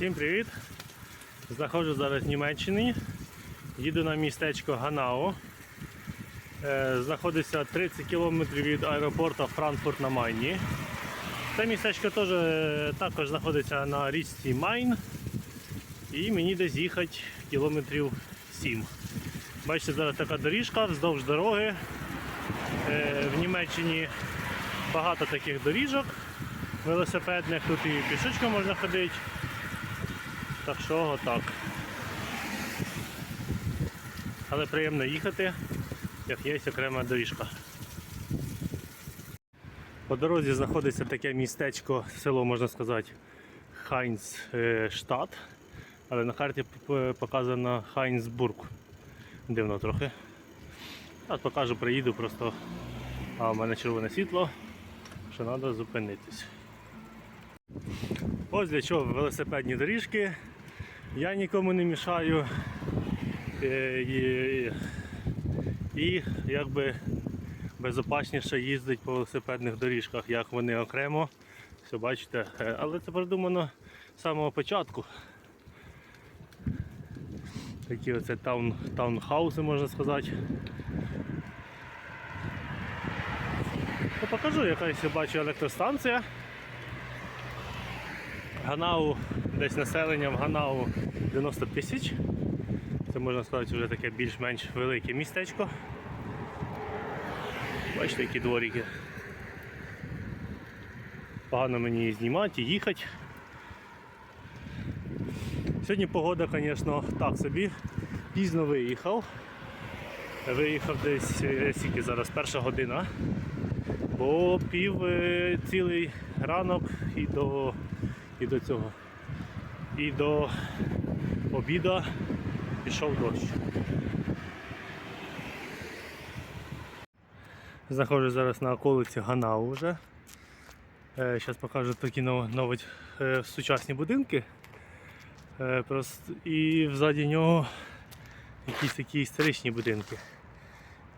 Всім привіт! Знаходжу зараз в Німеччині. Їду на містечко Ганау. Е, Знаходиться 30 км від аеропорту Франкфурт на Майні. Це містечко теж, е, також знаходиться на річці Майн. І мені десь їхати кілометрів 7. Бачите, зараз така доріжка вздовж дороги. Е, В Німеччині багато таких доріжок велосипедних, тут і пішечком можна ходити. Так що отак. Але приємно їхати, як є окрема доріжка. По дорозі знаходиться таке містечко, село можна сказати, Хайнцштадт. Але на карті показано Хайнсбург. Дивно трохи. От покажу, приїду просто. А в мене червоне світло, що треба зупинитись. Ось для чого велосипедні доріжки. Я нікому не мішаю. Е, І, і якби безпечніше їздить по велосипедних доріжках, як вони окремо. Все бачите. Е, Але це придумано з самого початку. Такі оце таун, таунхауси, можна сказати. Ну, покажу, якась я бачу електростанція. Ганау, десь населення в Ганау 90 тисяч. Це можна сказати вже таке більш-менш велике містечко. Бачите, які дворики. Погано мені знімати і їхати. Сьогодні погода, звісно, так собі. Пізно виїхав. Виїхав десь е, скільки зараз, перша година. Бо пів е, цілий ранок і до, і до цього. І до обіду пішов дощ. Знаходжусь зараз на околиці Ганау вже. Зараз покажу такі нов- нові е, сучасні будинки. Е, і взаді нього якісь такі історичні будинки.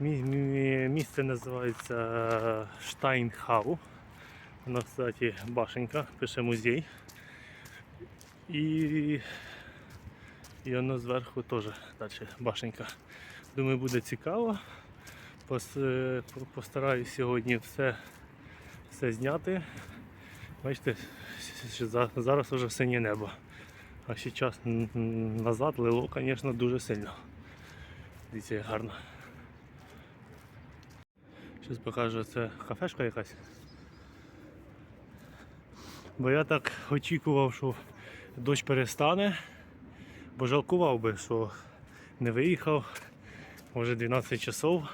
Мі- мі- Місце називається е, Штайнхау. Воно, кстати, башенька, пише музей. І, і воно зверху теж далі башенька. Думаю, буде цікаво. Е, постараюсь сьогодні все, все зняти. Бачите, зараз вже синє небо. А ще час назад лило, звісно, дуже сильно. Дивіться, як гарно. Зараз покажу, це кафешка якась. Бо я так очікував, що дощ перестане, бо жалкував би, що не виїхав. Може 12 часов.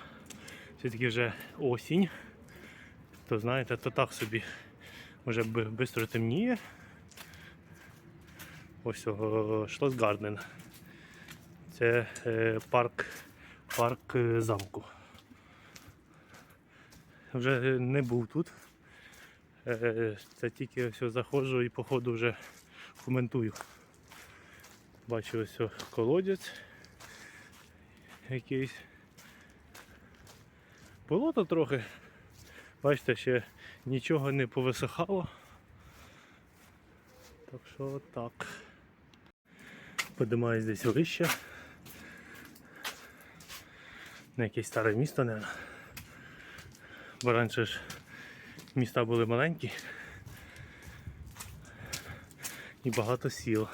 Все-таки вже осінь. То знаєте, то так собі вже швидко темніє. Ось о, Шлосгарден. Це е, парк, парк е, замку. Вже не був тут. Е, Це тільки все заходжу і походу вже коментую. Бачу ось колодязь якийсь. Болото трохи. Бачите, ще нічого не повисихало. Так що так. Подимаюсь десь вище. На якесь старе місто, не. Бо раніше ж міста були маленькі і багато сіл.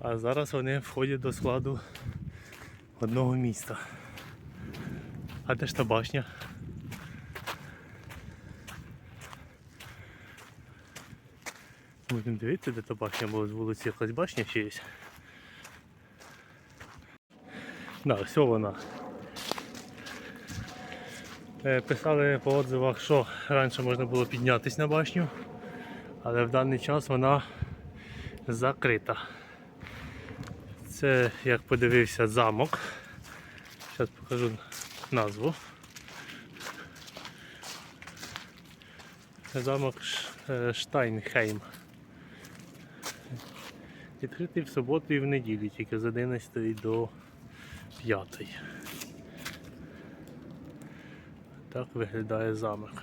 А зараз вони входять до складу одного міста. А де ж та башня? Будемо дивитися, де та башня, бо з вулиці якась башня ще є. Да, все вона. Е, Писали по отзивах, що раніше можна було піднятися на башню, але в даний час вона закрита. Це, як подивився, замок. Зараз покажу назву. Замок е, Штайнхейм. Відкритий в суботу і в неділю, тільки з 11 до 5. Так виглядає замок.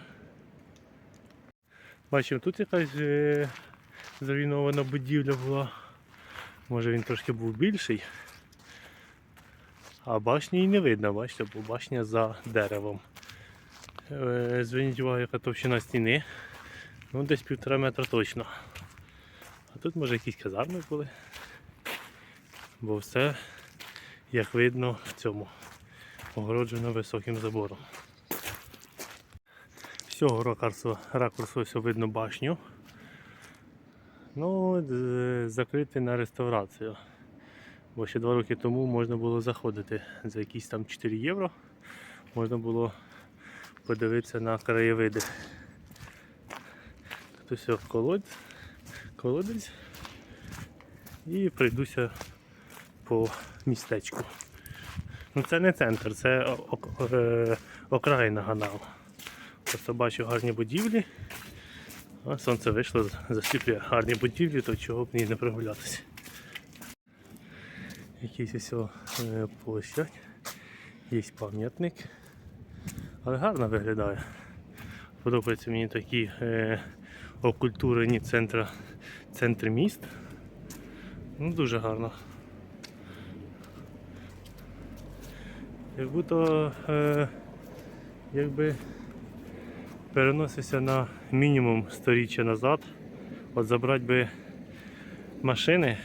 Бачимо, тут якась е, зруйнована будівля була. Може він трошки був більший. А башні і не видно, бачите, бо башня за деревом. Е, Зверніть увагу, яка товщина стіни. Ну, десь півтора метра точно. А тут може якісь казарми були. Бо все, як видно, в цьому огороджено високим забором. З цього ракурсу, ракурсу ось видно башню. Ну, закритий на реставрацію. Бо ще два роки тому можна було заходити за якісь там 4 євро. Можна було подивитися на краєвиди. Тут колодязь, колодязь. І прийдуся по містечку. Ну це не центр, це е, окраїна Ганау. Просто бачу гарні будівлі. А сонце вийшло, засліплює гарні будівлі, то чого б мені не прогулятися. Якийсь ось е, площадь, є пам'ятник. Але гарно виглядає. Подобаються мені такі е, окультурені центри, центри міст. Ну, дуже гарно. Як будто е, якби переносився на мінімум сторіччя назад. От забрати би машини,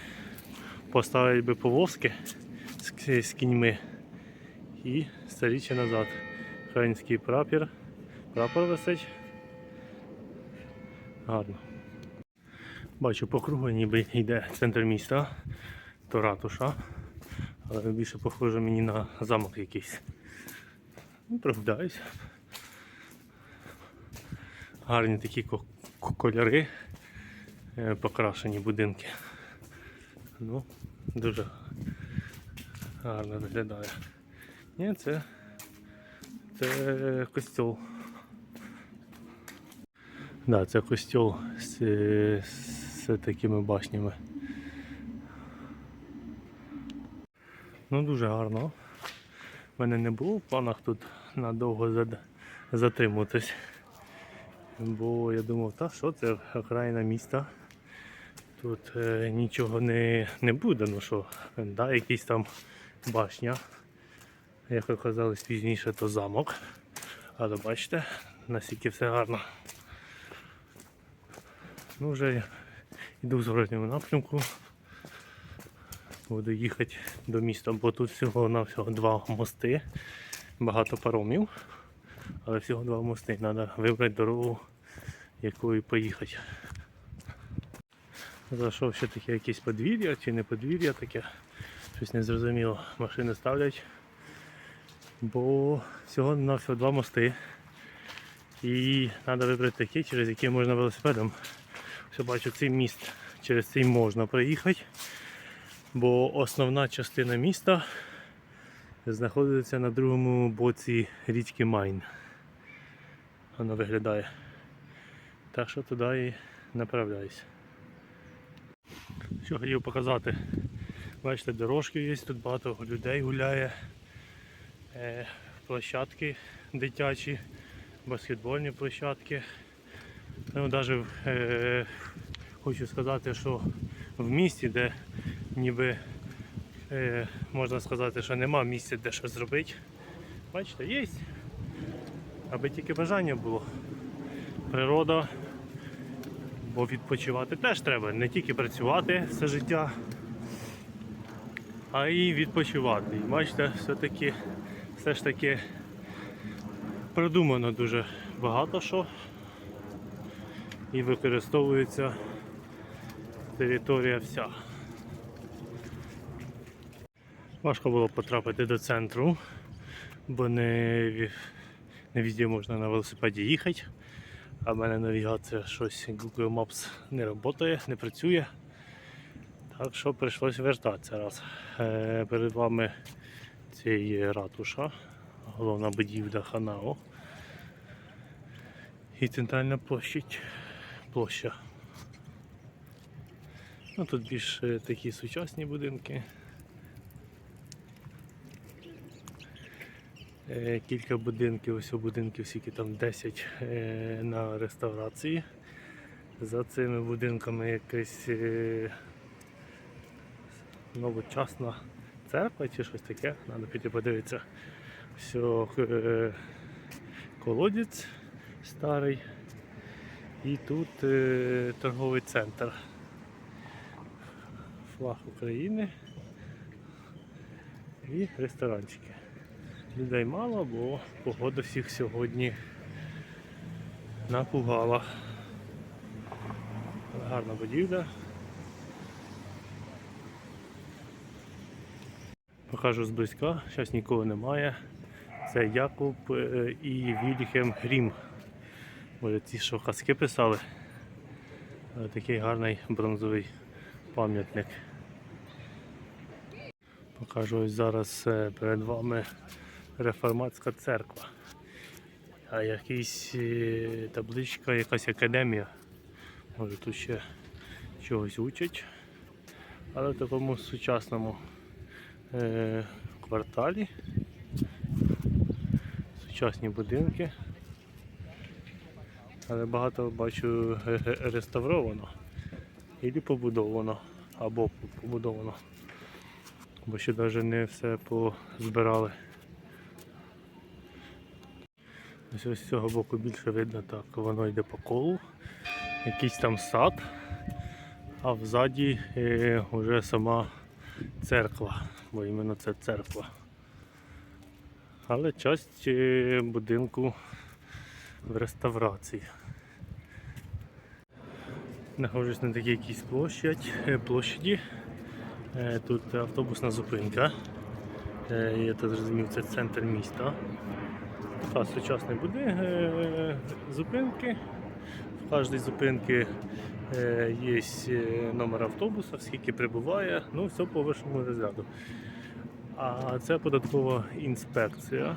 поставити би повозки з, з кіньми і сторіччя назад. Український прапор. Прапор висить. Гарно. Бачу по кругу ніби йде центр міста, то ратуша. Але більше похоже мені на замок якийсь. Ну, прогуляюсь. Гарні такі ко- ко- кольори, е, покрашені будинки. Ну, дуже гарно виглядає. Ні, це, це костюл. Да, це костюл з, з такими башнями. Ну, дуже гарно. У мене не було в планах тут надовго затримуватись. Бо я думав, та що це окраїна міста. Тут е, нічого не, не буде, ну що, да, якісь там башня. Як оказалось пізніше, то замок. Але бачите, наскільки все гарно. Ну вже йду в зворотньому напрямку. Буду їхати до міста, бо тут всього на всього два мости, багато паромів, але всього два мости. Треба вибрати дорогу, якою поїхати. Зайшов ще таке якесь подвір'я чи не подвір'я таке. Щось не зрозуміло. Машини ставлять. Бо всього на всього два мости. І треба вибрати такий, через який можна велосипедом. Все бачу, цей міст через цей можна проїхати. Бо основна частина міста знаходиться на другому боці річки Майн. Воно виглядає. Так що туди і направляюсь. Що хотів показати. Бачите, дорожки є, тут багато людей гуляє. Е, площадки дитячі, баскетбольні площадки. Ну, навіть е, хочу сказати, що в місті, де ніби е, можна сказати, що нема місця, де щось зробити. Бачите, є. Аби тільки бажання було. Природа, бо відпочивати теж треба, не тільки працювати все життя, а й відпочивати. І бачите, все-таки все ж таки продумано дуже багато що і використовується територія вся. Важко було потрапити до центру, бо не, не везде можна на велосипеді їхати. А в мене навігація щось Google Maps не працює, не працює. Так що прийшлось вертатися раз. Е, перед вами це є ратуша, головна будівля Ханао. І центральна площадь, площа. Ну, тут більш е, такі сучасні будинки. Кілька будинків, ось будинків, скільки там 10 е, на реставрації. За цими будинками якась е, новочасна церква чи щось таке. Треба піти подивитися. Все, е, колодязь старий. І тут е, торговий центр. Флаг України і ресторанчики. Людей мало, бо погода всіх сьогодні напугала. Гарна будівля. Покажу зблизька, зараз нікого немає. Це Якуб е, і Вільгельм Грім. Може ті, що казки писали. Е, Такий гарний бронзовий пам'ятник. Покажу ось зараз е, перед вами реформатська церква. А якийсь е, табличка, якась академія. Може тут ще чогось учать. Але в такому сучасному е, кварталі. Сучасні будинки. Але багато бачу е, е, реставровано. Ілі побудовано. Або побудовано. Бо ще навіть не все позбирали. Ось з цього боку більше видно так, воно йде по колу. Якийсь там сад, а взаді е, вже сама церква, бо іменно це церква. Але часть е, будинку в реставрації. Нахожусь на такій якійсь площадь, е, площаді. Е, Тут автобусна зупинка. Е, Я так зрозумів, це центр міста. Така сучасний будинок, е, зупинки. В кожній зупинці е, є е, номер автобуса, скільки прибуває, ну все по вищому розряду. А це податкова інспекція.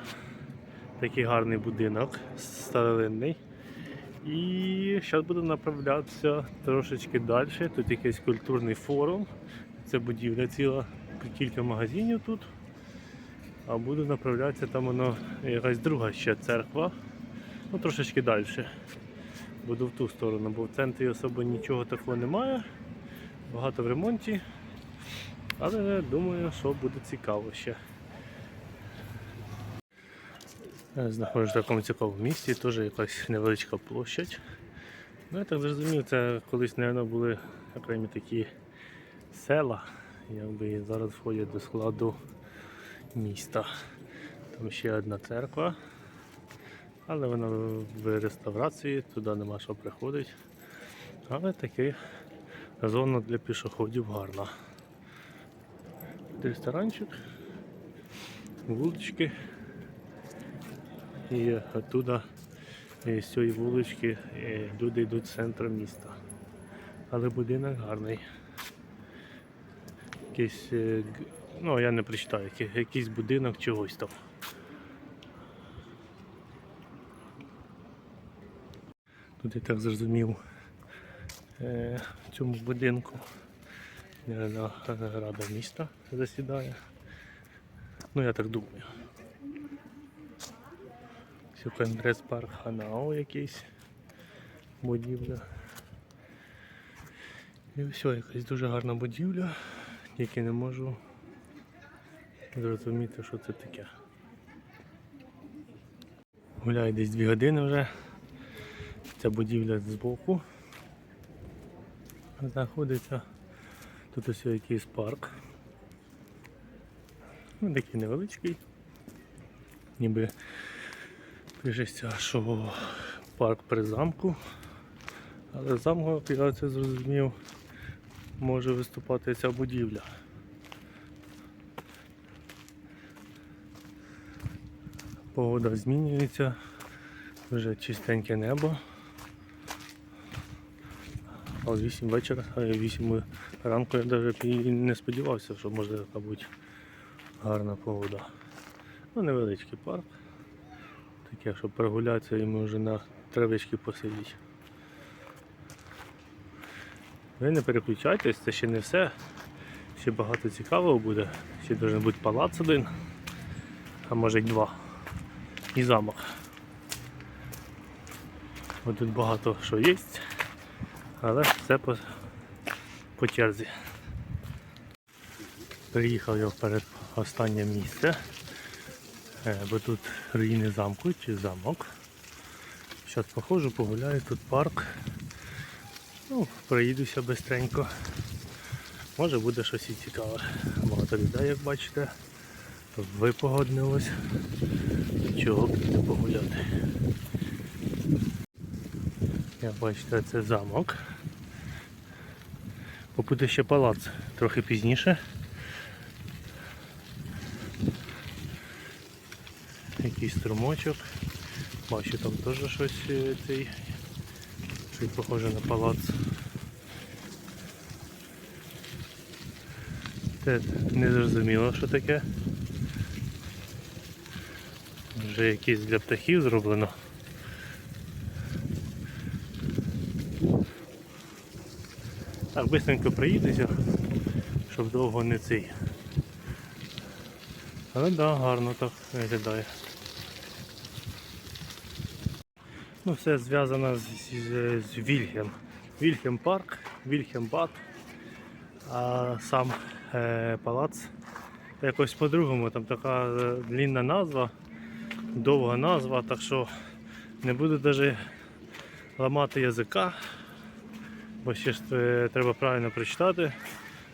Такий гарний будинок, старовинний. І зараз буду направлятися трошечки далі. Тут якийсь культурний форум. Це будівля ціла, кілька магазинів тут. А буду направлятися там воно якась друга ще церква. Ну трошечки далі. Буду в ту сторону, бо в центрі особо нічого такого немає. Багато в ремонті. Але думаю, що буде цікаво ще. Знаходжусь в такому цікавому місці, теж якась невеличка площадь. Ну, я так зрозумів, це колись, мабуть, були окремі такі села, якби зараз входять до складу міста. Там ще одна церква, але вона в реставрації, туди нема що приходить. Але таки зона для пішоходів гарна. Ресторанчик, вулички. І оттуда е, з цієї вулички люди йдуть в центр міста. Але будинок гарний. Якийсь, е, ну я не прочитаю, якийсь будинок чогось там. Тут я так зрозумів е, в цьому будинку рада міста засідає. Ну я так думаю. Це конгрес парк Ханао якийсь будівля. І все, якась дуже гарна будівля, тільки не можу зрозуміти, що це таке. Гуляю десь 2 години вже. Ця будівля збоку знаходиться. Тут ось якийсь парк. Ну, такий невеличкий. Ніби пишеться, що парк при замку. Але замку, як я це зрозумів, може виступати ця будівля. Погода змінюється, вже чистеньке небо. А о 8 вечора, 8 ранку я навіть і не сподівався, що може така гарна погода. Ну, невеличкий парк. Таке, щоб прогулятися і може на травички посидіти. Ви не переключайтесь, це ще не все. Ще багато цікавого буде. Ще має бути палац один, а може й два. І замок. Ось тут багато що є. Але все по, по черзі. Приїхав я перед останнє місце, е, бо тут руїни замку чи замок. Зараз походжу, погуляю, тут парк. Ну, проїдуся бистренько. Може буде щось і цікаве. Багато людей, як бачите. Випогоднилось. Чого не погуляти. Як бачите, це замок. Попути ще палац трохи пізніше. Якийсь струмочок. Бачу там теж щось е, цей. Щось похоже на палац. Те не зрозуміло, що таке. Вже якийсь для птахів зроблено. Так, бистренько приїдуся, щоб довго не цей. Але так, да, гарно так виглядає. Ну, все зв'язано з, з, з Вільгем. Вільгем парк, Вільгем бад. А сам е, палац якось по-другому. Там така е, длінна назва, довга назва, так що не буду навіть ламати язика, бо ще ж е, треба правильно прочитати.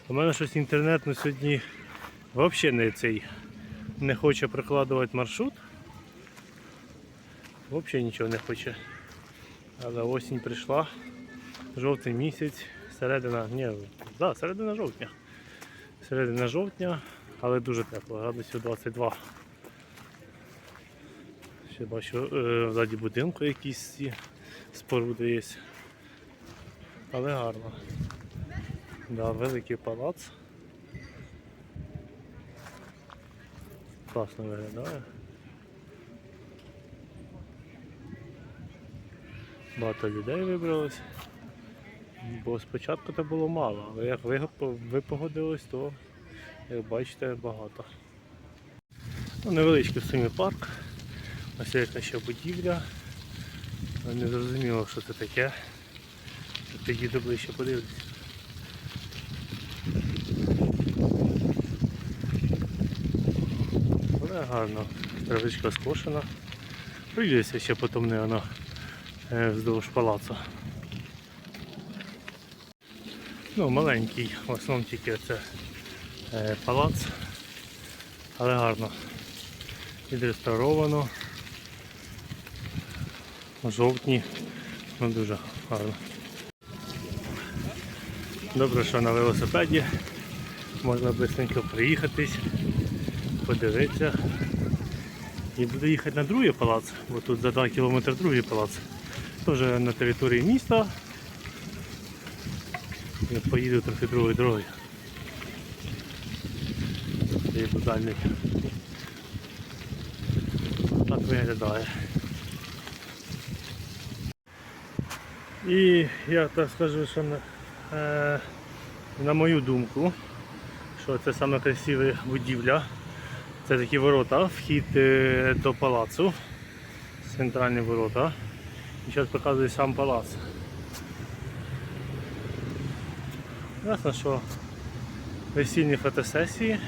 У мене щось інтернет на сьогодні взагалі не цей не хоче прикладувати маршрут. Взагалі нічого не хоче. Але осінь прийшла, жовтий місяць, середина, ні, да, середина жовтня. Середина жовтня, але дуже тепло, градусів 22. Ще бачу е, ззаді будинку якісь ці споруди є. Але гарно. Да, великий палац. Класно виглядає. Багато людей вибралось. Бо спочатку це було мало, але як ви, погодились, то як бачите багато. Ну, невеличкий в сумі парк. Ось яка ще будівля. Але Не зрозуміло, що це таке. Підійду ближче подивлюсь. Але гарно, травичка скошена. Прийдеться ще потім не вона е, вздовж палацу. Ну, маленький, в основному тільки це е, палац, але гарно. Відреставровано. Жовтні, ну дуже гарно. Добре, що на велосипеді можна швидко приїхатись, подивитися. І буду їхати на другий палац, бо тут за 2 кілометри другий палац. Теж на території міста. Я поїду трохи другою дорогою. Поїду далі. Так виглядає. І я так скажу, що на, е, на мою думку, що це саме красива будівля. Це такі ворота, вхід е, до палацу, центральні ворота. І зараз показую сам палац. Ясно, що весільні фотосесії,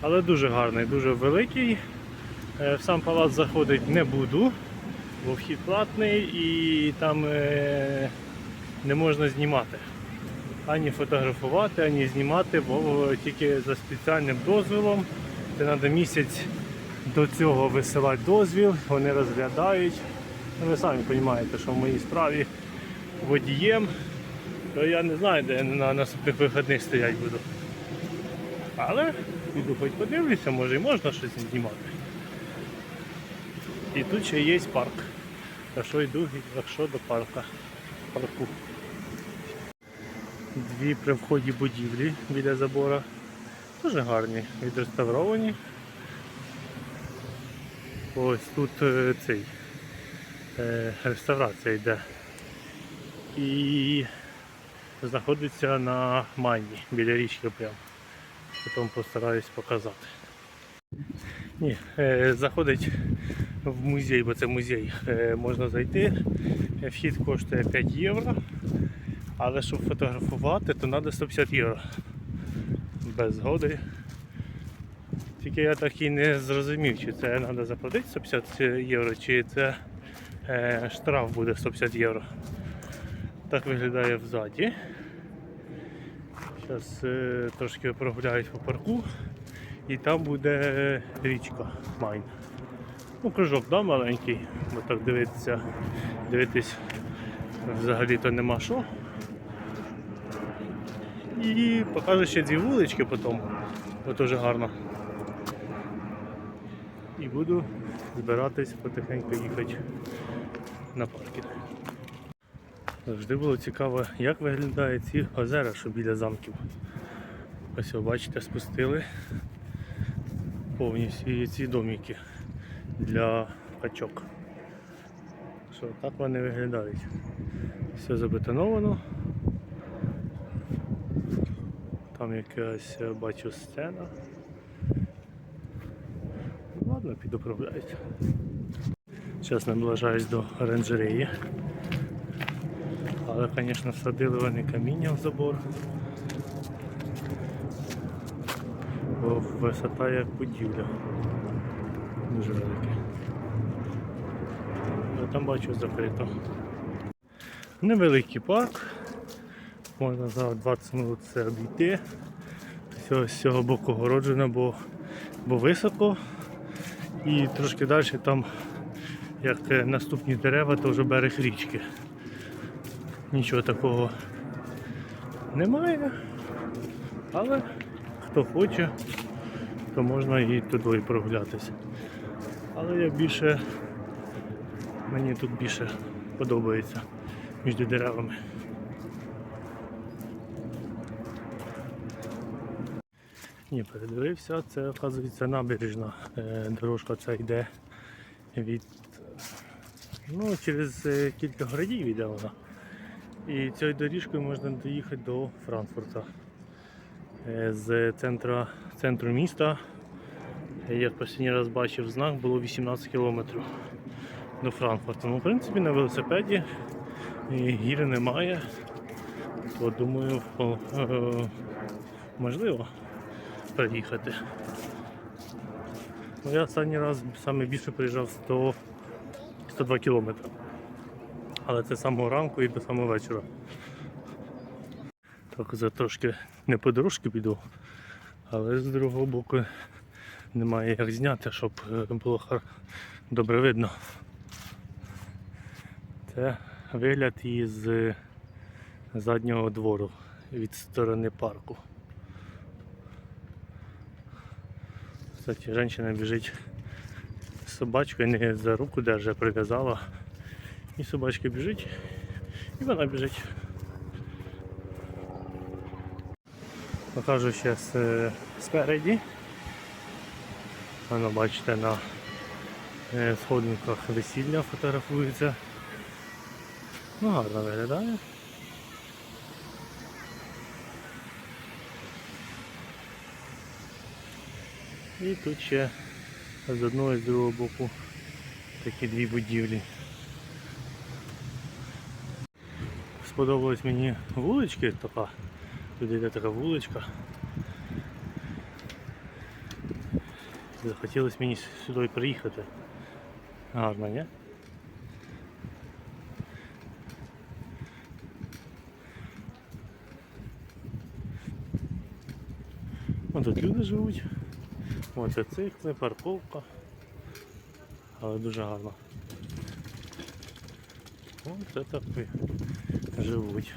але дуже гарний, дуже великий. Е, В сам палац заходити не буду, бо вхід платний і там е, не можна знімати. Ані фотографувати, ані знімати, бо тільки за спеціальним дозволом. Це треба місяць до цього висилати дозвіл, вони розглядають. Ну, ви самі розумієте, що в моїй справі водієм, то я не знаю, де я на наступних вихідних стоять буду. Але піду хоч подивлюся, може і можна щось знімати. І тут ще є парк. Так що йду, якщо до парка. парку. Дві при вході будівлі біля забора. Дуже гарні, відреставровані. Ось тут е, цей е, реставрація йде. І знаходиться на Майні, біля річки прямо. Потім постараюсь показати. Ні, е, заходить в музей, бо це музей, е, можна зайти. Вхід коштує 5 євро. Але щоб фотографувати, то треба 150 євро. Без згоди. Тільки я так і не зрозумів, чи це треба заплатити 150 євро, чи це е, штраф буде 150 євро. Так виглядає взаді. Зараз е, трошки прогуляють по парку і там буде річка Майн. Ну, кружок да, маленький, бо так дивитися, дивитись взагалі-то нема що. І покажу ще дві вулички потім, бо дуже гарно. І буду збиратись потихеньку їхати на паркінг. Завжди було цікаво, як виглядають ці озера, що біля замків. Ось бачите, спустили повністю ці домики для качок. Що так вони виглядають. Все забетоновано. Там якась бачу сцена. Ладно, підуправляють. Зараз наближаюсь до оранжереї. Але, звісно, садили вони каміння в забор. Бо висота як будівля. Дуже велика. Я там бачу закрито. Невеликий парк. Можна за 20 минут це обійти. З цього боку огороджено, бо, бо високо. І трошки далі там, як е, наступні дерева, то вже берег річки. Нічого такого немає. Але хто хоче, то можна і туди прогулятися. Але я більше мені тут більше подобається між деревами. Ні, передивився, це оказується набережна е, дорожка ця йде від ну, через е, кілька городів йде вона. І цією доріжкою можна доїхати до Франкфурта. Е, З центра, центру міста, я останній раз бачив знак, було 18 кілометрів до Франкфурта. Ну, в принципі, на велосипеді гір немає. То думаю, е, можливо проїхати. Ну, я останній раз саме більше приїжджав 100, 102 кілометри. Але це з самого ранку і до самого вечора. Так за трошки не по дорожки піду, але з другого боку немає як зняти, щоб е, було добре видно. Це вигляд із заднього двору від сторони парку. Кстати, жінка біжить з собачкою, не за руку держа, прив'язала. І собачка біжить, і вона біжить. Покажу зараз спереді. Воно бачите на е, сходинках весілля фотографується. Ну гарно виглядає. І тут ще з одного і з другого боку такі дві будівлі. Сподобалась мені вулички така. Тут йде така вуличка. Захотілося мені сюди приїхати. Гарно, ні? Вон тут люди живуть. Ось це Мотоцикли, парковка. Але дуже гарно. Ось це так живуть.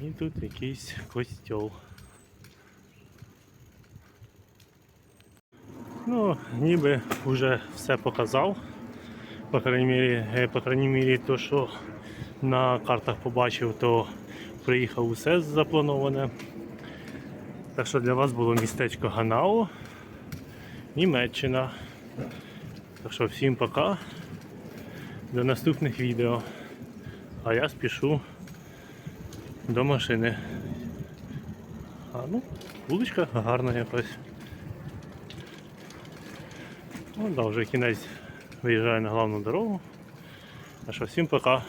І тут якийсь костьол. Ну, ніби вже все показав. По крайній мірі, е, по крайній мірі, то, що на картах побачив, то приїхав усе заплановане. Так що для вас було містечко Ганау, Німеччина. Так що всім пока. До наступних відео. А я спішу до машини. А ну, вуличка гарна якась. Ну, да, вже кінець виїжджає на головну дорогу. А що всім пока.